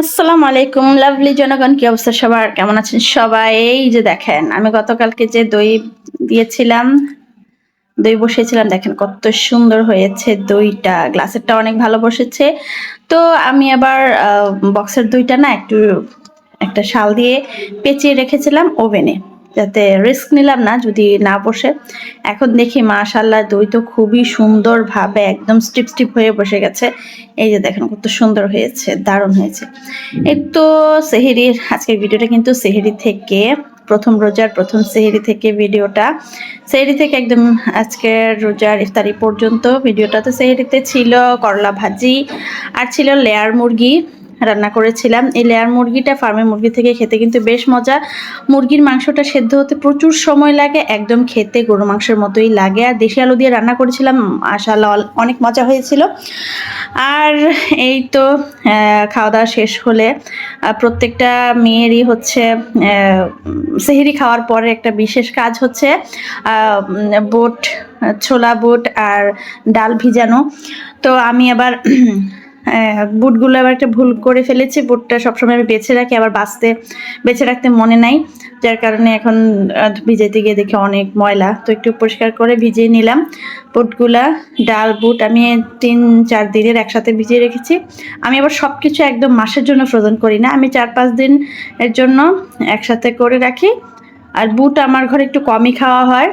আসসালামু আলাইকুম লাভলি জনগণ, কি অবস্থা সবার? কেমন আছেন সবাই? এই যে দেখেন, আমি গতকালকে যে দই দিয়েছিলাম, দই বসিয়েছিলাম, দেখেন কত সুন্দর হয়েছে দইটা। গ্লাসেরটা অনেক ভালো বসেছে। তো আমি আবার বক্সের দইটা না একটু, একটা শাল দিয়ে পেঁচিয়ে রেখেছিলাম ওভেনে। যাতে রিস্ক নিলাম না যদি না বসে। এখন দেখি মাশাল্লাহ দই তো খুবই সুন্দরভাবে একদম স্টিপ স্টিপ হয়ে বসে গেছে। এই যে দেখেন কত সুন্দর হয়েছে, দারুণ হয়েছে। তো সেহেরির আজকের ভিডিওটা কিন্তু সেহেরি থেকে, প্রথম রোজার প্রথম সেহেরি থেকে ভিডিওটা। সেহেরি থেকে একদম আজকের রোজার ইফতারি পর্যন্ত ভিডিওটা তো সেহেরিতে ছিল, করলা ভাজি আর ছিল লেয়ার মুরগি। রান্না করেছিলাম। এই লেয়ার মুরগিটা ফার্মের মুরগি থেকে খেতে কিন্তু বেশ মজা। মুরগির মাংসটা সেদ্ধ হতে প্রচুর সময় লাগে, একদম খেতে গরু মাংসের মতোই লাগে। আর দেশি আলু দিয়ে রান্না করেছিলাম আশাল্লাহ অনেক মজা হয়েছিল। আর এই তো খাওয়া দাওয়া শেষ হলে প্রত্যেকটা মেয়েরই হচ্ছে সেহেরি খাওয়ার পরে একটা বিশেষ কাজ হচ্ছে বুট, ছোলা বুট আর ডাল ভিজানো। তো আমি আবার বুটগুলো আবার একটা ভুল করে ফেলেছি। বুটটা সবসময় আমি বেছে রাখি, আবার বাঁচতে, বেছে রাখতে মনে নাই। যার কারণে এখন ভিজাইতে গিয়ে দেখি অনেক ময়লা। তো একটু পরিষ্কার করে ভিজিয়ে নিলাম। বুটগুলা, ডাল, বুট আমি তিন, চার দিনের একসাথে ভিজিয়ে রেখেছি। আমি আবার সব কিছু একদম মাসের জন্য ফ্রোজেন করি না। আমি চার, পাঁচ দিন এর জন্য একসাথে করে রাখি। আর বুট আমার ঘরে একটু কমই খাওয়া হয়।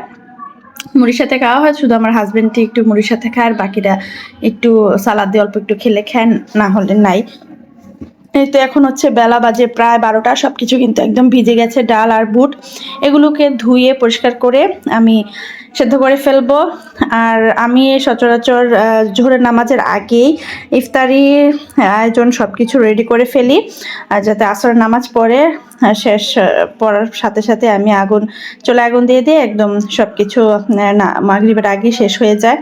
মুড়ির সাথে খাওয়া হয়, শুধু আমার হাজব্যান্ডটি একটু মুড়ির সাথে খায় আর বাকিরা একটু সালাদ দিয়ে অল্প একটু খেলে খান না হলে নাই। এই তো এখন হচ্ছে বেলা বাজে প্রায় বারোটা সব কিছু কিন্তু একদম ভিজে গেছে, ডাল আর বুট। এগুলোকে ধুয়ে পরিষ্কার করে আমি সেদ্ধ করে ফেলব। আর আমি সচরাচর জোহরের নামাজের আগেই ইফতারির আয়োজন সব কিছু রেডি করে ফেলি যাতে আসরের নামাজ পড়ে শেষ পড়ার সাথে সাথে আমি আগুন চলে আগুন দিয়ে দিয়ে একদম সব কিছু মাগরিবের আগে শেষ হয়ে যায়।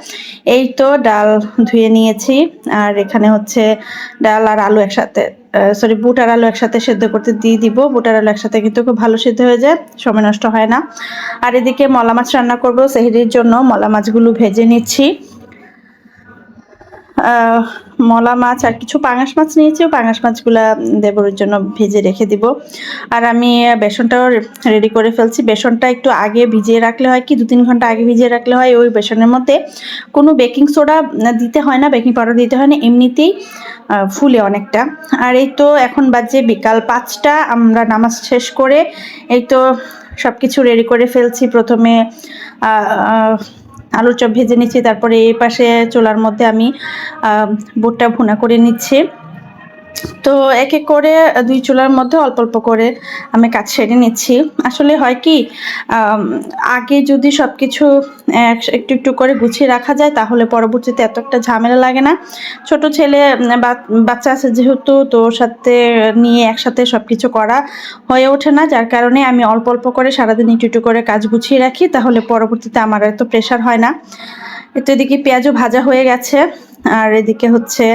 এই তো ডাল ধুয়ে নিয়েছি, আর এখানে হচ্ছে ডাল আর আলু একসাথে সরি বুট আর আলু একসাথে সেদ্ধ করতে দিয়ে দিব। বুট আর আলু একসাথে কিন্তু খুব ভালো সেদ্ধ হয়ে যায়, সময় নষ্ট হয় না। আর এদিকে মলা মাছ রান্না করব সেহরির জন্য মলা মাছগুলো ভেজে নিচ্ছি। মলা মাছ আর কিছু পাঙাশ মাছ নিয়েছি পাঙাশ মাছগুলো দেবরের জন্য ভেজে রেখে দিব। আর আমি বেসনটাও রেডি করে ফেলছি। বেসনটা একটু আগে ভিজিয়ে রাখলে হয় কি দু তিন ঘণ্টা আগে ভিজিয়ে রাখলে হয় ওই বেসনের মধ্যে কোনো বেকিং সোডা দিতে হয় না, বেকিং পাউডার দিতে হয় না, এমনিতেই ফুলে অনেকটা। আর এই তো এখন বাজে বিকাল পাঁচটা, আমরা নামাজ শেষ করে এই তো সব কিছু রেডি করে ফেলছি। প্রথমে আলুর চপ ভেজে নিচ্ছি তারপরে এই পাশে চোলার মধ্যে আমি বুটটা ভুনা করে নিচ্ছি। তো এক এক করে দুই চুলার মধ্যে অল্প অল্প করে আমি কাজ সেরে নিচ্ছি। আসলে হয় কি আগে যদি সব কিছু একটু একটু করে গুছিয়ে রাখা যায়, তাহলে পরবর্তীতে এত একটা ঝামেলা লাগে না। ছোট ছেলে বাচ্চা আছে যেহেতু তোর সাথে নিয়ে একসাথে সব কিছু করা হয়ে ওঠে না। যার কারণে আমি অল্প অল্প করে সারাদিন একটু একটু করে কাজ গুছিয়ে রাখি, তাহলে পরবর্তীতে আমার এত প্রেশার হয় না। এতো এদিকে পেঁয়াজও ভাজা হয়ে গেছে, আর এদিকে হচ্ছে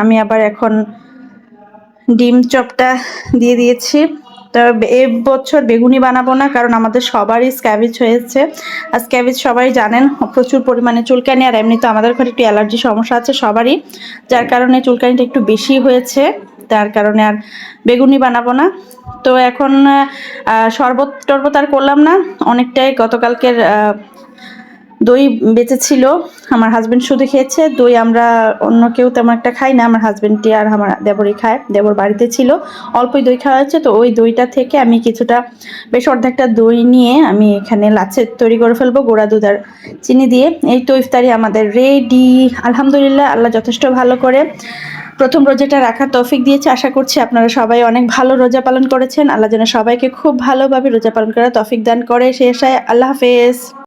আমি আবার এখন ডিম চপটা দিয়ে দিয়েছি। তো এ বছর বেগুনি বানাবো না, কারণ আমাদের সবারই স্ক্যাবিজ হয়েছে। আর স্ক্যাবিজ সবাই জানেন, প্রচুর পরিমাণে চুলকানি, আর এমনি তো আমাদের ঘরে একটু অ্যালার্জি সমস্যা আছে সবারই। যার কারণে চুলকানিটা একটু বেশি হয়েছে, তার কারণে আর বেগুনি বানাবো না। তো এখন শরবত টরবত আর করলাম না। অনেকটাই গতকালকের দই বেঁচে ছিল আমার হাজব্যান্ড শুধু খেয়েছে, দই আমরা অন্য কেউ তেমন একটা খাই না, আমার হাজব্যান্ডটি আর আমার দেবরই খায়, দেবর বাড়িতে ছিল, অল্পই দই খাওয়া হয়েছে, তো ওই দইটা থেকে আমি কিছুটা, বেশ অর্ধেকটা দই নিয়ে আমি এখানে লাচে তৈরি করে ফেলব, গোড়া দুধ আর চিনি দিয়ে। এই তো ইফতারি আমাদের রেডি আলহামদুলিল্লাহ, আল্লাহ যথেষ্ট ভালো করে। প্রথম রোজাটা রাখার তৌফিক দিয়েছে, আশা করছি আপনারা সবাই অনেক ভালো রোজা পালন করেছেন, আল্লাহ যেন সবাইকে খুব ভালোভাবে রোজা পালন করার তৌফিক দান করে, শেষ হয় আল্লাহ হাফেজ।